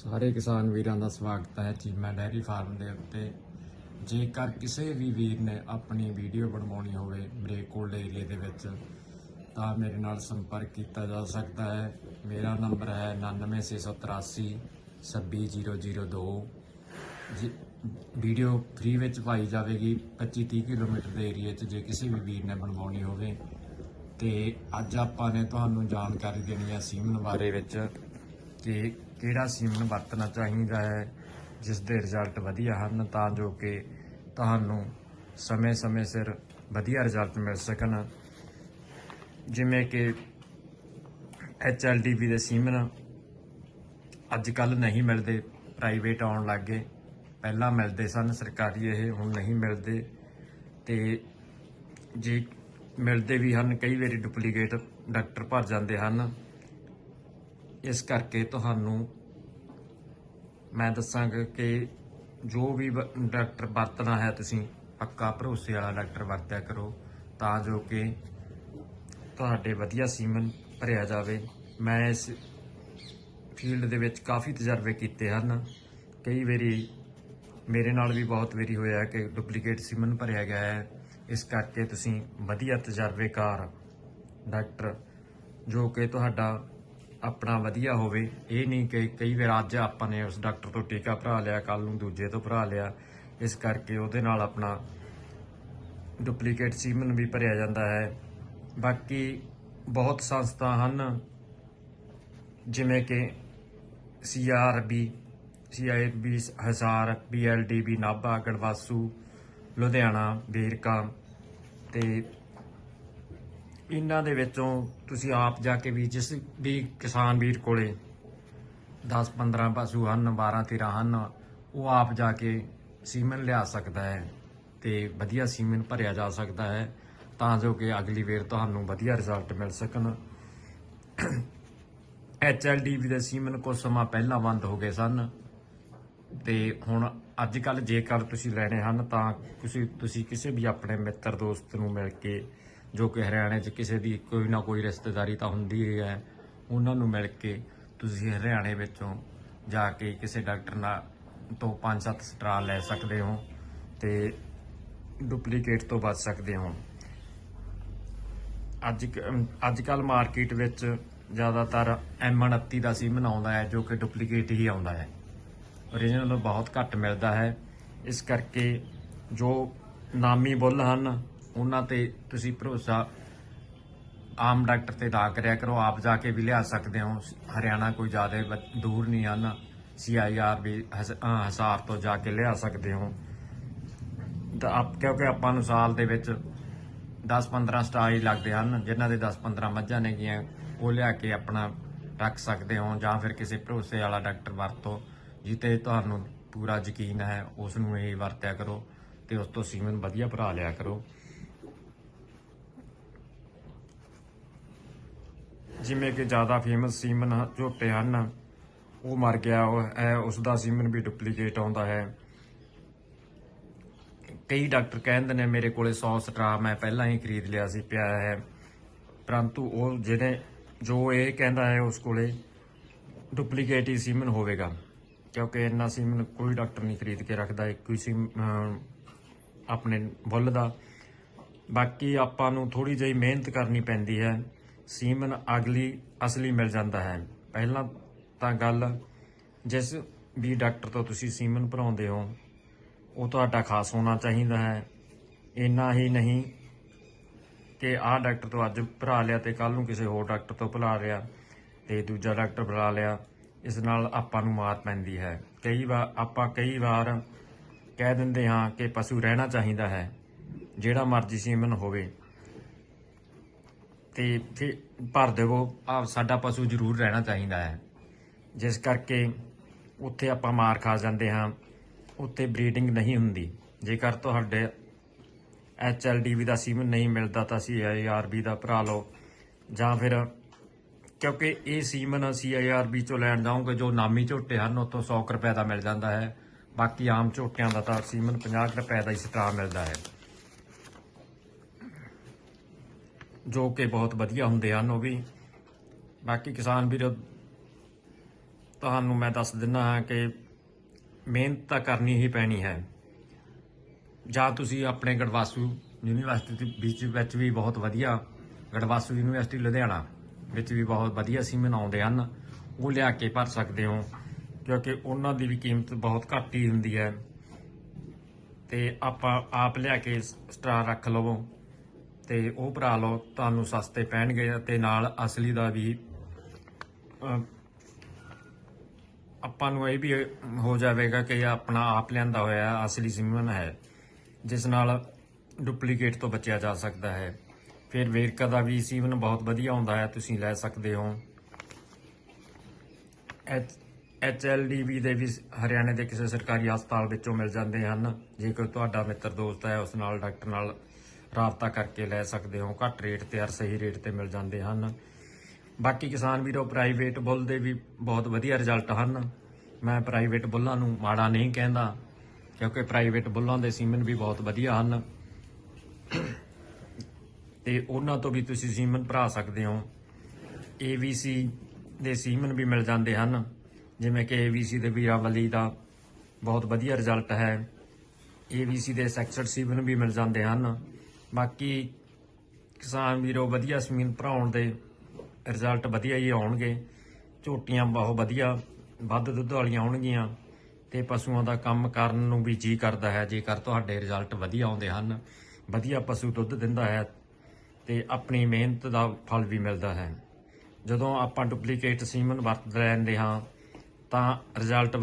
ਸਾਰੇ ਕਿਸਾਨ ਵੀਰਾਂ ਦਾ ਸਵਾਗਤ ਹੈ ਚੀਮਾ ਡੈਰੀ ਫਾਰਮ ਦੇ ਉੱਤੇ। ਜੇਕਰ ਕਿਸੇ ਵੀ ਵੀਰ ਨੇ ਆਪਣੀ ਵੀਡੀਓ ਬਣਵਾਉਣੀ ਹੋਵੇ ਬਰੇਕੋਲਡ ਏਰੀਏ ਦੇ ਵਿੱਚ, ਤਾਂ ਮੇਰੇ ਨਾਲ ਸੰਪਰਕ ਕੀਤਾ ਜਾ ਸਕਦਾ ਹੈ। ਮੇਰਾ ਨੰਬਰ ਹੈ 99683 26002 ਜੀ ਵੀਡੀਓ ਫ੍ਰੀ ਵਿੱਚ ਪਾਈ ਜਾਵੇਗੀ 25-30 ਕਿਲੋਮੀਟਰ ਦੇ ਏਰੀਆ 'ਚ, ਜੇ ਕਿਸੇ ਵੀ ਵੀਰ ਨੇ ਬਣਵਾਉਣੀ ਹੋਵੇ। ਤੇ ਅੱਜ ਆਪਾਂ ਨੇ ਤੁਹਾਨੂੰ ਜਾਣਕਾਰੀ ਦੇਣੀ ਹੈ ਸੀਮਨ ਬਾਰੇ ਵਿੱਚ ਕਿ ਕਿਹੜਾ ਸੀਮਨ ਵਰਤਣਾ ਚਾਹੀਦਾ ਹੈ, ਜਿਸ ਦੇ ਰਿਜ਼ਲਟ ਵਧੀਆ ਹਨ, ਤਾਂ ਜੋ ਕਿ ਤੁਹਾਨੂੰ ਸਮੇਂ-ਸਮੇਂ ਸਿਰ ਵਧੀਆ ਰਿਜ਼ਲਟ ਮਿਲ ਸਕਣ। ਜਿਵੇਂ ਕਿ ਐਚਐਲਡੀਬੀ ਦੇ ਸੀਮਨ ਅੱਜ ਕੱਲ ਨਹੀਂ ਮਿਲਦੇ ਪ੍ਰਾਈਵੇਟ ਆਉਣ ਲੱਗ ਗਏ। ਪਹਿਲਾਂ ਮਿਲਦੇ ਸਨ, ਸਰਕਾਰੀ ਇਹ, ਹੁਣ ਨਹੀਂ ਮਿਲਦੇ। ਤੇ ਜੇ ਮਿਲਦੇ ਵੀ ਹਨ, ਕਈ ਵਾਰੀ ਡੁਪਲੀਕੇਟ ਡਾਕਟਰ ਭਰ ਜਾਂਦੇ ਹਨ। ਇਸ ਕਰਕੇ ਤੁਹਾਨੂੰ ਮੈਂ ਦੱਸਾਂਗਾ ਕਿ ਜੋ ਵੀ ਡਾਕਟਰ ਵਰਤਣਾ ਹੈ, ਤੁਸੀਂ ਪੱਕਾ ਭਰੋਸੇ ਵਾਲਾ ਡਾਕਟਰ ਵਰਤਿਆ ਕਰੋ, ਤਾਂ ਜੋ ਕਿ ਤੁਹਾਡੇ ਵਧੀਆ ਸੀਮਨ ਭਰਿਆ ਜਾਵੇ। ਮੈਂ ਇਸ ਫੀਲਡ ਦੇ ਵਿੱਚ ਕਾਫੀ ਤਜਰਬੇ ਕੀਤੇ ਹਨ। ਕਈ ਵਾਰੀ ਮੇਰੇ ਨਾਲ ਵੀ ਬਹੁਤ ਵਾਰੀ ਹੋਇਆ ਕਿ ਡੁਪਲੀਕੇਟ ਸੀਮਨ ਭਰਿਆ ਗਿਆ ਹੈ। ਇਸ ਕਰਕੇ ਤੁਸੀਂ ਵਧੀਆ ਤਜਰਬੇਕਾਰ ਡਾਕਟਰ, ਜੋ ਕਿ ਤੁਹਾਡਾ ਆਪਣਾ ਵਧੀਆ ਹੋਵੇ। ਇਹ ਨਹੀਂ ਕਿ ਕਈ ਵਾਰ ਅੱਜ ਆਪਾਂ ਨੇ ਉਸ ਡਾਕਟਰ ਤੋਂ ਟੀਕਾ ਭਰਾ ਲਿਆ ਕੱਲ ਨੂੰ ਦੂਜੇ ਤੋਂ ਭਰਾ ਲਿਆ। ਇਸ ਕਰਕੇ ਉਹਦੇ ਨਾਲ ਆਪਣਾ ਡੁਪਲੀਕੇਟ ਸੀਮਨ ਵੀ ਭਰਿਆ ਜਾਂਦਾ ਹੈ। ਬਾਕੀ ਬਹੁਤ ਸੰਸਥਾ ਹਨ, ਜਿਵੇਂ ਕਿ ਸੀਆਰਬੀ ਸੀਆਈਬੀ ਹਜ਼ਾਰ ਬੀਐਲਡੀਬੀ ਨਾਭਾ ਗੜਵਾਸੂ ਲੁਧਿਆਣਾ ਵੇਰਕਾ ਤੇ ਇਹਨਾਂ ਦੇ ਵਿੱਚੋਂ ਤੁਸੀਂ ਆਪ ਜਾ ਕੇ ਵੀ ਜਿਸ ਵੀ ਕਿਸਾਨ ਵੀਰ ਕੋਲੇ 10 15 ਪਸ਼ੂ ਹਨ 12 13 ਹਨ, ਉਹ ਆਪ ਜਾ ਕੇ ਸੀਮਨ ਲਿਆ ਸਕਦਾ ਹੈ ਤੇ ਵਧੀਆ ਸੀਮਨ ਭਰਿਆ ਜਾ ਸਕਦਾ ਹੈ ਤਾਂ ਜੋ ਕਿ ਅਗਲੀ ਵੇਰ ਤੁਹਾਨੂੰ ਵਧੀਆ ਰਿਜ਼ਲਟ ਮਿਲ ਸਕਣ। ਐਚਐਲਡੀਵੀ ਦੇ ਸੀਮਨ ਕੁਝ ਸਮਾਂ ਪਹਿਲਾਂ ਬੰਦ ਹੋ ਗਏ ਸਨ ਤੇ ਹੁਣ ਅੱਜ ਕੱਲ ਜੇਕਰ ਤੁਸੀਂ ਲੈਣੇ ਹਨ ਤਾਂ ਤੁਸੀਂ ਤੁਸੀਂ ਕਿਸੇ ਵੀ ਆਪਣੇ ਮਿੱਤਰ, ਦੋਸਤ ਨੂੰ ਮਿਲ ਕੇ ਜੋ ਕਿ ਹਰਿਆਣੇ 'ਚ ਕਿਸੇ ਦੀ ਕੋਈ ਨਾ ਕੋਈ ਰਿਸ਼ਤੇਦਾਰੀ ਤਾਂ ਹੁੰਦੀ ਹੀ ਹੈ, ਉਹਨਾਂ ਨੂੰ ਮਿਲ ਕੇ ਤੁਸੀਂ ਹਰਿਆਣੇ ਵਿੱਚੋਂ ਜਾ ਕੇ ਕਿਸੇ ਡਾਕਟਰ ਨਾਲ ਤੋਂ 5-7 ਸਟਰਾ ਲੈ ਸਕਦੇ ਹੋ ਤੇ ਡੁਪਲੀਕੇਟ ਤੋਂ ਬਚ ਸਕਦੇ ਹੋ। ਅੱਜ ਅੱਜ ਕੱਲ ਮਾਰਕੀਟ ਵਿੱਚ ਜ਼ਿਆਦਾਤਰ M29 ਦਾ ਸੀਮਨ ਆਉਂਦਾ ਹੈ, ਜੋ ਕਿ ਡੁਪਲੀਕੇਟ ਹੀ ਆਉਂਦਾ ਹੈ। ਓਰੀਜਨਲ ਬਹੁਤ ਘੱਟ ਮਿਲਦਾ ਹੈ। ਇਸ ਕਰਕੇ ਜੋ ਨਾਮੀ ਬੁੱਲ ਹਨ ਉਹਨਾਂ ਤੇ ਤੁਸੀਂ ਭਰੋਸਾ ਆਮ ਡਾਕਟਰ ਤੇ ਨਾ ਕਰਿਆ ਕਰੋ, ਆਪ ਜਾ ਕੇ ਵੀ ਲਿਆ ਸਕਦੇ ਹੋ। ਹਰਿਆਣਾ ਕੋਈ ਜ਼ਿਆਦਾ ਦੂਰ ਨਹੀਂ ਹਨ ਸੀਆਈਆਰ ਵੀ ਹਸ- ਅਹ ਹਸਾਰ ਤੋਂ ਜਾ ਕੇ ਲਿਆ ਸਕਦੇ ਹੋ। ਤਾਂ ਆਪ ਕਿਉਂਕਿ ਆਪਾਂ ਨੂੰ ਸਾਲ ਦੇ ਵਿੱਚ 10-15 ਸਟਾਰ ਲੱਗਦੇ ਹਨ, ਜਿਨ੍ਹਾਂ ਦੇ 10-15 ਮੱਝਾਂ ਨੇਗੀਆਂ ਉਹ ਲਿਆ ਕੇ ਆਪਣਾ ਰੱਖ ਸਕਦੇ ਹੋ ਜਾਂ ਫਿਰ ਕਿਸੇ ਭਰੋਸੇ ਵਾਲਾ ਡਾਕਟਰ ਵਰਤੋ, ਜਿੱਤੇ ਤੁਹਾਨੂੰ ਪੂਰਾ ਯਕੀਨ ਹੈ, ਉਸ ਨੂੰ ਇਹ ਵਰਤਿਆ ਕਰੋ ਤੇ ਉਸ ਤੋਂ ਸੀਮਨ ਵਧੀਆ ਭਰਾ ਲਿਆ ਕਰੋ। ਜਿਵੇਂ ਕਿ ਜ਼ਿਆਦਾ ਫੇਮਸ ਸੀਮਨ ਹ- ਝੋਟੇ ਹਨ, ਉਹ ਮਰ ਗਿਆ ਹੈ ਉਸ ਦਾ ਸੀਮਨ ਵੀ ਡੁਪਲੀਕੇਟ ਆਉਂਦਾ ਹੈ। ਕਈ ਡਾਕਟਰ ਕਹਿੰਦੇ ਨੇ, ਮੇਰੇ ਕੋਲੇ 100 ਸਟਰਾ ਮੈਂ ਪਹਿਲਾਂ ਹੀ ਖਰੀਦ ਲਿਆ ਸੀ, ਪਿਆ ਹੈ। ਪਰੰਤੂ ਉਹ ਜਿਹੜੇ ਜੋ ਇਹ ਕਹਿੰਦਾ ਹੈ, ਉਸ ਕੋਲੇ ਡੁਪਲੀਕੇਟ ਹੀ ਸੀਮਨ ਹੋਵੇਗਾ। ਕਿਉਂਕਿ ਇੰਨਾ ਸੀਮਨ ਕੋਈ ਡਾਕਟਰ ਨਹੀਂ ਖਰੀਦ ਕੇ ਰੱਖਦਾ, ਇੱਕੋ ਹੀ ਸੀਮ ਆਪਣੇ ਬੁੱਲ ਦਾ। ਬਾਕੀ ਆਪਾਂ ਨੂੰ ਥੋੜੀ ਜਿਹੀ ਮਿਹਨਤ ਕਰਨੀ ਪੈਂਦੀ ਹੈ। ਸੀਮਨ ਅਗਲੀ ਅਸਲੀ ਮਿਲ ਜਾਂਦਾ ਹੈ। ਪਹਿਲਾਂ ਤਾਂ ਗੱਲ, ਜਿਸ ਵੀ ਡਾਕਟਰ ਤੋਂ ਤੁਸੀਂ ਸੀਮਨ ਭਰਾਉਂਦੇ ਹੋ, ਉਹ ਤੁਹਾਡਾ ਖਾਸ ਹੋਣਾ ਚਾਹੀਦਾ ਹੈ। ਇੰਨਾ ਹੀ ਨਹੀਂ ਕਿ ਆਹ ਡਾਕਟਰ ਤੋਂ ਅੱਜ ਭਰਾ ਲਿਆ ਤੇ ਕੱਲ ਨੂੰ ਕਿਸੇ ਹੋਰ ਡਾਕਟਰ ਤੋਂ ਭਰਾ ਲਿਆ ਤੇ ਦੂਜਾ ਡਾਕਟਰ ਭਰਾ ਲਿਆ, ਇਸ ਨਾਲ ਆਪਾਂ ਨੂੰ ਮਾਰ ਪੈਂਦੀ ਹੈ। ਕਈ ਵਾਰ, ਆਪਾਂ ਕਈ ਵਾਰ ਕਹਿ ਦਿੰਦੇ ਹਾਂ ਕਿ ਪਸ਼ੂ ਰਹਿਣਾ ਚਾਹੀਦਾ ਹੈ, ਜਿਹੜਾ ਮਰਜ਼ੀ ਸੀਮਨ ਹੋਵੇ। ਤੇ ਫਿਰ ਭਰ ਦੇਵੋ। ਆ ਸਾਡਾ ਪਸ਼ੂ ਜ਼ਰੂਰ ਰਹਿਣਾ ਚਾਹੀਦਾ ਹੈ। ਜਿਸ ਕਰਕੇ ਉੱਥੇ ਆਪਾਂ ਮਾਰ ਖਾ ਜਾਂਦੇ ਹਾਂ। ਉੱਥੇ ਬਰੀਡਿੰਗ ਨਹੀਂ ਹੁੰਦੀ। ਜੇਕਰ ਤੁਹਾਡੇ ਐਚਐਲਡੀਵੀ ਦਾ ਸੀਮਨ ਨਹੀਂ ਮਿਲਦਾ ਤਾਂ ਸੀਆਈਆਰਬੀ ਦਾ ਭਰਾ ਲਓ। ਜਾਂ ਫਿਰ ਕਿਉਂਕਿ ਇਹ ਸੀਮਨ ਸੀਆਈਆਰਬੀ ਚੋਂ ਲੈਣ ਜਾਓਗੇ, ਜੋ ਨਾਮੀ ਝੋਟੇ ਹਨ, ਉੱਥੋਂ 100 ਕੁ ਰੁਪਏ ਦਾ ਮਿਲ ਜਾਂਦਾ ਹੈ। ਬਾਕੀ ਆਮ ਝੋਟਿਆਂ ਦਾ ਤਾਂ ਸੀਮਨ 50 ਕੁ ਰੁਪਏ ਦਾ ਹੀ ਸਟਰਾ ਮਿਲਦਾ ਹੈ। ਜੋ ਕਿ ਬਹੁਤ ਵਧੀਆ ਹੁੰਦੇ ਹਨ ਉਹ ਵੀ। ਬਾਕੀ ਕਿਸਾਨ ਵੀਰ, ਤੁਹਾਨੂੰ ਮੈਂ ਦੱਸ ਦਿੰਦਾ ਹਾਂ ਕਿ ਮਿਹਨਤ ਤਾਂ ਕਰਨੀ ਹੀ ਪੈਣੀ ਹੈ। ਜਾਂ ਤੁਸੀਂ ਆਪਣੇ ਗੜਵਾਸੂ ਯੂਨੀਵਰਸਿਟੀ ਦੇ ਵਿੱਚ ਵਿੱਚ ਵੀ ਬਹੁਤ ਵਧੀਆ ਗੜਵਾਸੂ ਯੂਨੀਵਰਸਿਟੀ ਲੁਧਿਆਣਾ ਵਿੱਚ ਵੀ ਬਹੁਤ ਵਧੀਆ ਸੀਮਨ ਆਉਂਦੇ ਹਨ, ਉਹ ਲਿਆ ਕੇ ਭਰ ਸਕਦੇ ਹੋ। ਕਿਉਂਕਿ ਉਹਨਾਂ ਦੀ ਵੀ ਕੀਮਤ ਬਹੁਤ ਘੱਟ ਹੀ ਹੁੰਦੀ ਹੈ। ਤੇ ਆਪਾਂ ਆਪ ਲਿਆ ਕੇ ਸਟਾਰ ਰੱਖ ਲਵੋ। ਤੇ ਉਹ ਭਰਾ ਲਓ, ਤੁਹਾਨੂੰ ਸਸਤੇ ਪੈਣਗੇ ਤੇ ਨਾਲ ਅਸਲੀ ਦਾ ਵੀ ਆਪਾਂ ਨੂੰ ਇਹ ਵੀ ਹੋ ਜਾਵੇਗਾ ਕਿ ਇਹ ਆਪਣਾ ਆਪ ਲਿਆਂਦਾ ਹੋਇਆ ਅਸਲੀ ਸੀਮਨ ਹੈ, ਜਿਸ ਨਾਲ ਡੁਪਲੀਕੇਟ ਤੋਂ ਬਚਿਆ ਜਾ ਸਕਦਾ ਹੈ। ਫਿਰ ਵੇਰਕਾ ਦਾ ਵੀ ਸੀਵਨ ਬਹੁਤ ਵਧੀਆ ਹੁੰਦਾ ਹੈ, ਤੁਸੀਂ ਲੈ ਸਕਦੇ ਹੋ। ਐਚ ਐਲ ਡੀ ਵੀ ਦੇ ਵੀ ਹਰਿਆਣੇ ਦੇ ਕਿਸੇ ਸਰਕਾਰੀ ਹਸਪਤਾਲ ਵਿੱਚੋਂ ਮਿਲ ਜਾਂਦੇ ਹਨ। ਜੇਕਰ ਤੁਹਾਡਾ ਮਿੱਤਰ ਦੋਸਤ ਹੈ, ਉਸ ਨਾਲ ਡਾਕਟਰ ਨਾਲ ਰਾਬਤਾ ਕਰਕੇ ਲੈ ਸਕਦੇ ਹੋ, ਘੱਟ ਰੇਟ ਤੇ ਹਰ ਸਹੀ ਰੇਟ ਤੇ ਮਿਲ ਜਾਂਦੇ ਹਨ। ਬਾਕੀ ਕਿਸਾਨ ਵੀਰੋ ਪ੍ਰਾਈਵੇਟ ਬੁੱਲ ਦੇ ਵੀ ਬਹੁਤ ਵਧੀਆ ਰਿਜ਼ਲਟ ਹਨ। ਮੈਂ ਪ੍ਰਾਈਵੇਟ ਬੁੱਲਾਂ ਨੂੰ ਮਾੜਾ ਨਹੀਂ ਕਹਿੰਦਾ, ਕਿਉਂਕਿ ਪ੍ਰਾਈਵੇਟ ਬੁੱਲਾਂ ਦੇ ਸੀਮਨ ਵੀ ਬਹੁਤ ਵਧੀਆ ਹਨ। ਤੇ ਉਹਨਾਂ ਤੋਂ ਵੀ ਤੁਸੀਂ ਸੀਮਨ ਭਰਾ ਸਕਦੇ ਹੋ। ABC ਦੇ ਸੀਮਨ ਵੀ ਮਿਲ ਜਾਂਦੇ ਹਨ। ਜਿਵੇਂ ਕਿ ABC ਦੇ ਵੀਰਾਵਲੀ ਦਾ ਬਹੁਤ ਵਧੀਆ ਰਿਜ਼ਲਟ ਹੈ। ABC ਦੇ ਸੈਕਸਡ ਸੀਮਨ ਵੀ ਮਿਲ ਜਾਂਦੇ ਹਨ। ਬਾਕੀ ਕਿਸਾਨ ਵੀਰੋ ਵਧੀਆ ਜ਼ਮੀਨ ਭਰਾਉਣ ਦੇ ਰਿਜ਼ਲਟ ਵਧੀਆ ਹੀ ਆਉਣਗੇ। ਝੋਟੀਆਂ ਬਹੁਤ ਵਧੀਆ, ਵੱਧ ਦੁੱਧ ਵਾਲੀਆਂ ਆਉਣਗੀਆਂ ਤੇ ਪਸ਼ੂਆਂ ਦਾ ਕੰਮ ਕਰਨ ਨੂੰ ਵੀ ਜੀ ਕਰਦਾ ਹੈ। ਜੇਕਰ ਤੁਹਾਡੇ ਰਿਜ਼ਲਟ ਵਧੀਆ ਆਉਂਦੇ ਹਨ, ਵਧੀਆ ਪਸ਼ੂ ਦੁੱਧ ਦਿੰਦਾ ਹੈ ਤੇ ਆਪਣੀ ਮਿਹਨਤ ਦਾ ਫਲ ਵੀ ਮਿਲਦਾ ਹੈ। ਜਦੋਂ ਆਪਾਂ ਡੁਪਲੀਕੇਟ ਸੀਮਨ ਵਰਤ ਲੈਂਦੇ ਹਾਂ, ਤਾਂ ਰਿਜ਼ਲਟ